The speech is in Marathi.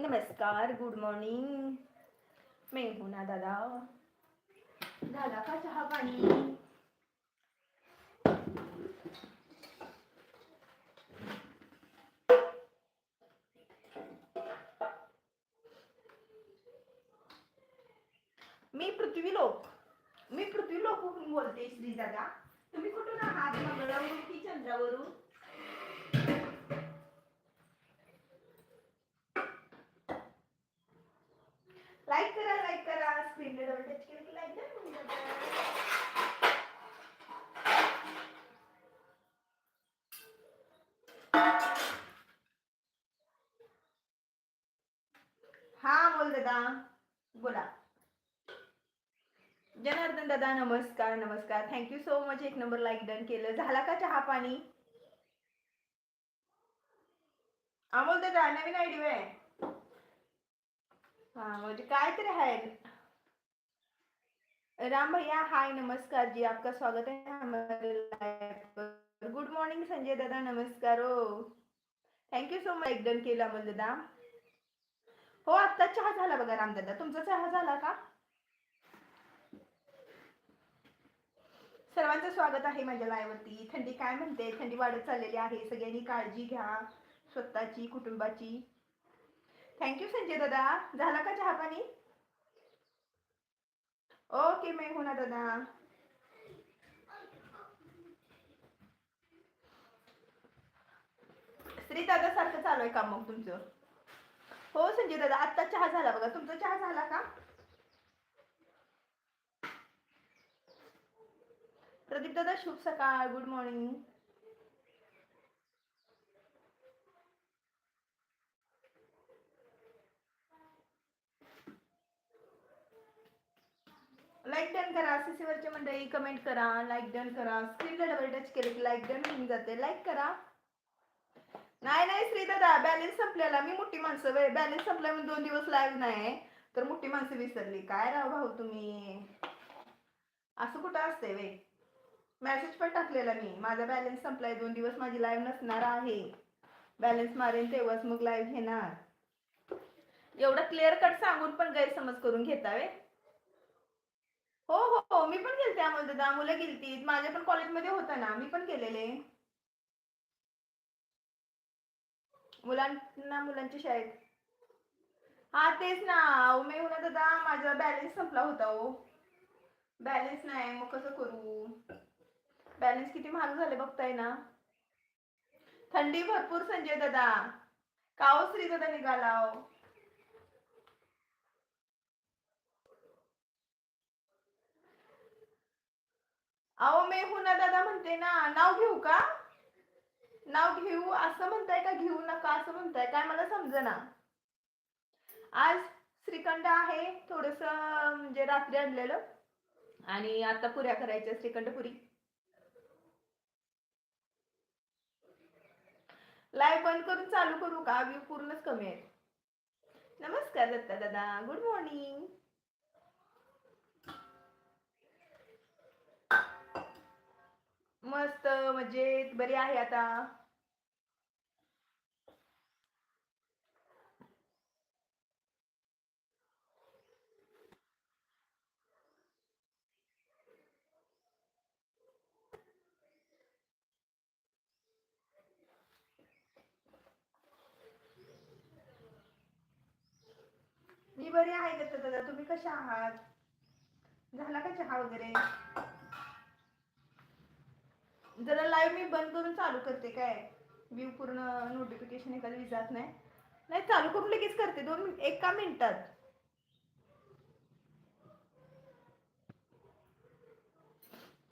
नमस्कार गुड मॉर्निंग मेहुना दादा झाला का चहा पाणी मी पृथ्वीलोक मी पृथ्वीलोकहून बोलते श्री दादा. तुम्ही कुठून आहात? मंगळावरून की चंद्रावरून? हा बोल दादा. बोला. जनार्दन दादा नमस्कार नमस्कार. थँक्यू सो मच एक नंबर लाईक डन केलं. झाला का चहा पाणी? अमोल दादा नवीन आयडिया आहे हा म्हणजे काय तरी आहे. राम भैया हाय नमस्कार. जी आपका स्वागत आहे गुड मॉर्निंग संजय दादा. नमस्कार ओ. थँक्यू सो मच एक डन केलं अमोल दादा. हो आत्ता चहा झाला बघा रामदादा. तुमचा चहा झाला का? सर्वांचं स्वागत आहे माझ्या लायवरती थंडी काय म्हणते? थंडी वाढत चाललेली आहे. सगळ्यांनी काळजी घ्या. स्वतःची कुटुंबाची. थँक्यू संजय दादा. झाला का चहा पाणी? ओके मी हो ना दादा. श्री दादा सारखं चालू आहे का मग तुमचं. म्हणजे दादा आत्ता चहा झाला बघा. तुमचा चहा झाला का? प्रदीप दादा शुभ सकाळ. गुड मॉर्निंग लाईक डन करा. सीसीवरचे मंडळी कमेंट करा. लाईक डन करा. स्क्रीनला डबल टच केले की लाईक डन होऊन जाते. लाईक करा. नाही नाही श्री दादा बॅलन्स संपलेला. मी मोठी माणसं बॅलेन्स बॅलन्स संपला म्हणून दोन दिवस लाईव्ह नाही तर मोठी माणसं विसरली. काय राव भाऊ तुम्ही? असं कुठं असते वे मेसेज पण टाकलेला मी. माझा बॅलन्स संपलाय. दोन दिवस माझी लाईव्ह नसणार आहे. बॅलन्स मारेन तेव्हाच मग लाईव्ह घेणार. एवढं क्लिअर कट सांगून पण गैरसमज करून घेता वे हो हो हो. मी पण गेलते अमोल दादा. मुलं गेलती. माझ्या पण कॉलेजमध्ये होता ना. मी पण केलेले मुलांना मुलांच्या शाळेत. हा तेच ना. अहो, मी म्हणत दादा माझा बॅलन्स संपला होता हो. बॅलन्स नाही मग कसं करू? बॅलन्स किती महाग झाले बघताय ना. थंडी भरपूर संजय दादा. काओ हो श्री दादा निघाला हो? अहो मी हुना दादा म्हणते ना नाव घेऊ का? नाव घेऊ असं म्हणताय का घेऊ नका असं म्हणताय? काय मला समजना. आज श्रीखंड आहे थोडस म्हणजे रात्री आणलेलं. आणि आता पुऱ्या करायच्या श्रीखंड पुरी. लाईव्ह बंद करून चालू करू का? व्ह्यू पूर्णच कमी आहे नमस्कार दत्ता दादा गुड मॉर्निंग मस्त मजेत बरी आहे आता. मी बरी आहे का दादा? तुम्ही कशा आहात? झाला का चहा वगैरे? जरा लाईव्ह मी बंद करून चालू करते काय? व्ह्यू पूर्ण नोटिफिकेशन एखादी जात नाही. नाही चालू करून लगेच करते. दोन एका मिनिटात.